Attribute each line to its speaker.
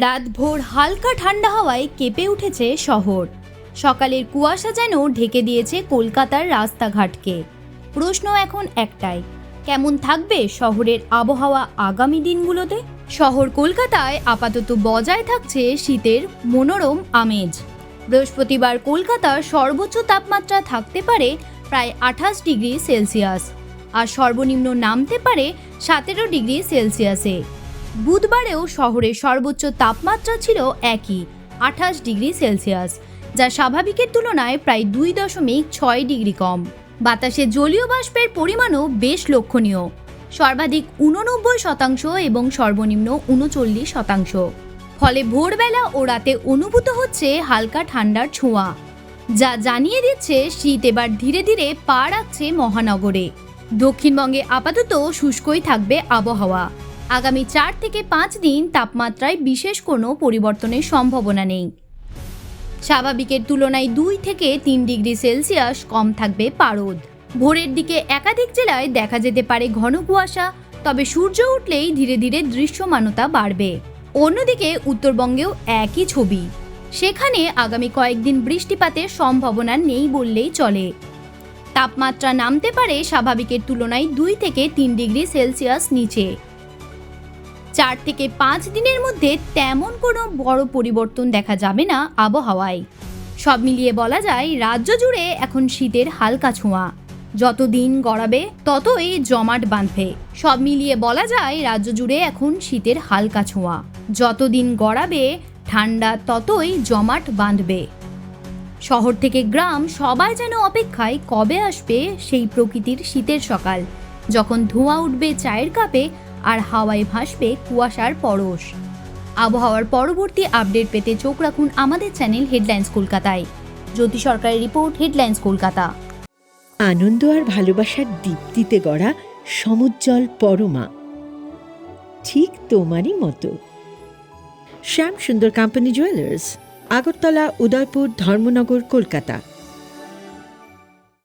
Speaker 1: রাতভোর হালকা ঠান্ডা হাওয়ায় কেঁপে উঠেছে শহর। সকালের কুয়াশা যেন ঢেকে দিয়েছে কলকাতার রাস্তাঘাটকে। প্রশ্ন এখন একটাই, কেমন থাকবে শহরের আবহাওয়া আগামী দিনগুলোতে? শহর কলকাতায় আপাতত বজায় থাকছে শীতের মনোরম আমেজ। বৃহস্পতিবার কলকাতার সর্বোচ্চ তাপমাত্রা থাকতে পারে প্রায় আঠাশ ডিগ্রি সেলসিয়াস, আর সর্বনিম্ন নামতে পারে সতেরো ডিগ্রি সেলসিয়াসে। বুধবারেও শহরের সর্বোচ্চ তাপমাত্রা ছিল একই, আঠাশ ডিগ্রি সেলসিয়াস, যা স্বাভাবিকের তুলনায় প্রায় দুই দশমিক ছয় ডিগ্রি কম। বাতাসে জলীয় বাষ্পের পরিমাণও বেশ লক্ষণীয়। সর্বাধিক উননব্বই শতাংশ এবং সর্বনিম্ন উনচল্লিশ শতাংশ। ফলে ভোরবেলা ও রাতে অনুভূত হচ্ছে হালকা ঠান্ডার ছোঁয়া, যা জানিয়ে দিচ্ছে শীত এবার ধীরে ধীরে পা রাখছে মহানগরে। দক্ষিণবঙ্গে আপাতত শুষ্কই থাকবে আবহাওয়া। আগামী চার থেকে পাঁচ দিন তাপমাত্রায় বিশেষ কোনো পরিবর্তনের সম্ভাবনা নেই। স্বাভাবিকের তুলনায় দুই থেকে তিন ডিগ্রি সেলসিয়াস কম থাকবে পারদ। ভোরের দিকে একাধিক জেলায় দেখা যেতে পারে ঘন কুয়াশা, তবে সূর্য উঠলেই ধীরে ধীরে দৃশ্যমানতা বাড়বে। অন্যদিকে উত্তরবঙ্গেও একই ছবি। সেখানে আগামী কয়েকদিন বৃষ্টিপাতের সম্ভাবনা নেই বললেই চলে। তাপমাত্রা নামতে পারে স্বাভাবিকের তুলনায় দুই থেকে তিন ডিগ্রি সেলসিয়াস নিচে। চার থেকে পাঁচ দিনের মধ্যে তেমন কোনো বড় পরিবর্তন দেখা যাবে না আবহাওয়ায়। সব মিলিয়ে বলা যায়, রাজ্য জুড়ে এখন শীতের হালকা ছোঁয়া। যত দিন গড়াবে, ততই জমাট বাঁধবে। সব মিলিয়ে বলা যায়, রাজ্য জুড়ে এখন শীতের হালকা ছোঁয়া। যত দিন গড়াবে, ঠান্ডা ততই জমাট বাঁধবে। শহর থেকে গ্রাম সবাই যেন অপেক্ষায় কবে আসবে সেই প্রকৃতির শীতের সকাল। যখন ধোঁয়া উঠবে চায়ের কাপে আর হাওয়ায় ভাসবে কুয়াশার পরশ। আবহাওয়ার পরবর্তী আপডেট পেতে চোখ রাখুন আমাদের চ্যানেল হেডলাইন্স কলকাতায়। জ্যোতি সরকারের রিপোর্ট, হেডলাইন্স কলকাতা।
Speaker 2: আনন্দ আর ভালোবাসার দীপ্তিতে গড়া সমুজ্জ্বল পরমা। ঠিক তোমারই মতো। Shyam Sundar company jewellers Agartala, Udaipur, Dharmanagar, Kolkata.